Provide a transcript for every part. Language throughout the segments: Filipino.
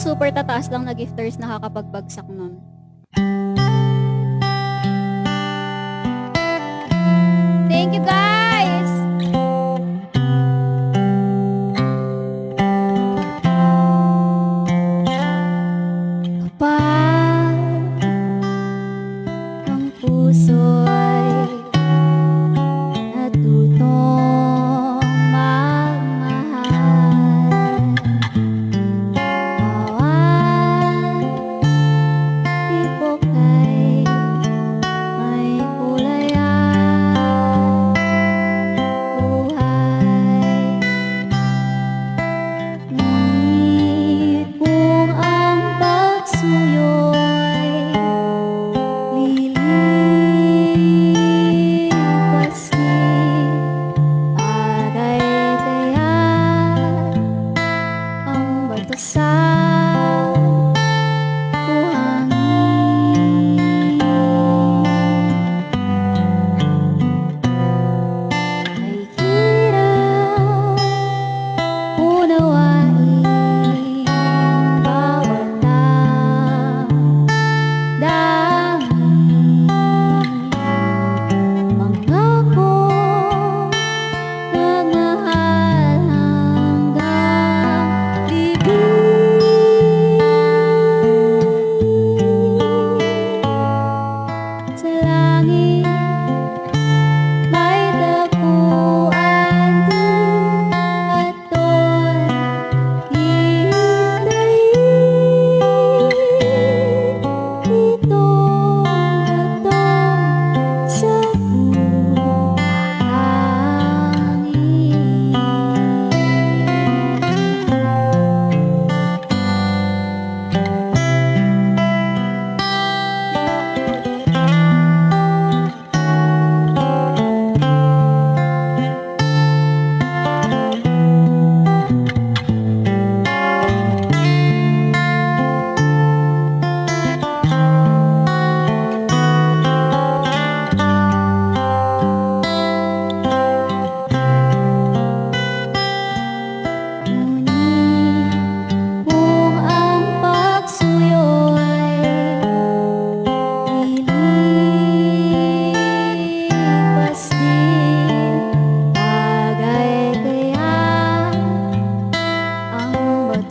super tataas lang na gifters nakakapagbagsak nun.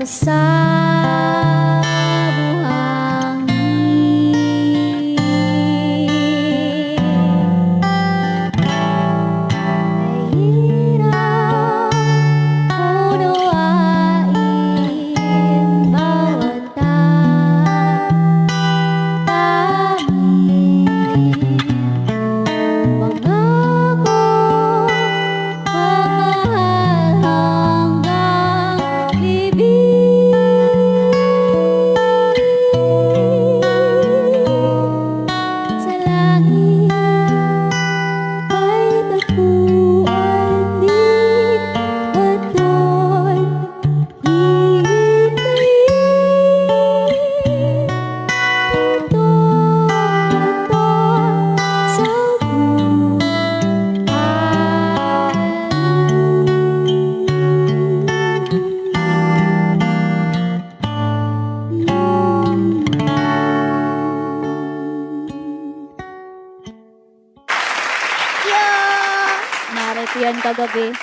side yan kagabi.